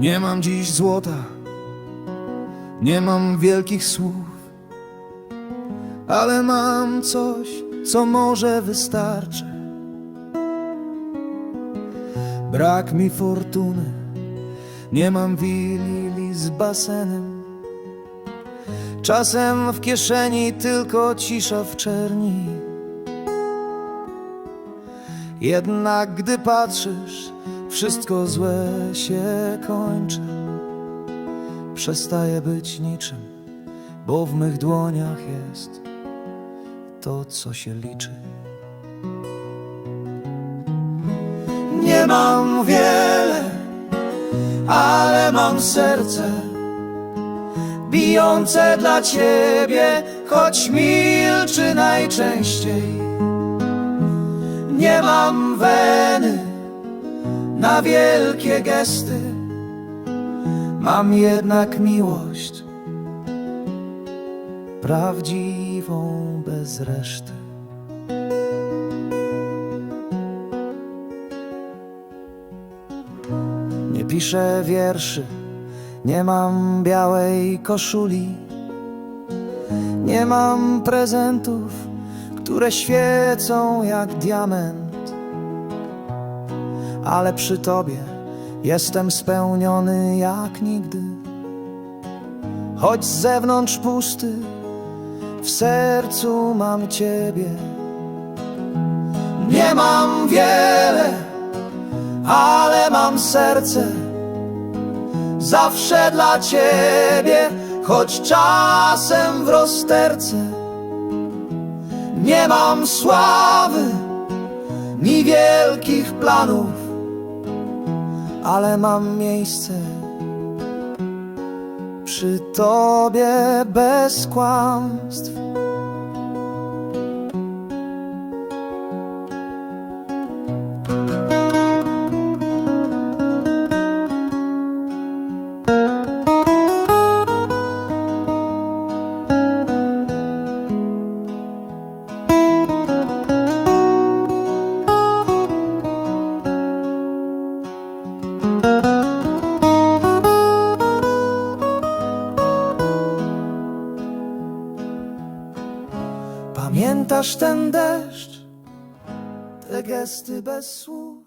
Nie mam dziś złota, nie mam wielkich słów, ale mam coś, co może wystarczy. Brak mi fortuny, nie mam willi z basenem. Czasem w kieszeni tylko cisza w czerni. Jednak gdy patrzysz, wszystko złe się kończy. Przestaje być niczym, bo w mych dłoniach jest to, co się liczy. Nie mam wiele, ale mam serce bijące dla ciebie, choć milczy najczęściej. Nie mam weny na wielkie gesty, mam jednak miłość prawdziwą bez reszty. Nie piszę wierszy, nie mam białej koszuli, nie mam prezentów, które świecą jak diament, ale przy tobie jestem spełniony jak nigdy. Choć z zewnątrz pusty, w sercu mam ciebie. Nie mam wiele, ale mam serce zawsze dla ciebie, choć czasem w rozterce. Nie mam sławy, ni wielkich planów, ale mam miejsce przy tobie bez kłamstw. Pamiętasz ten deszcz, te gesty bez słów.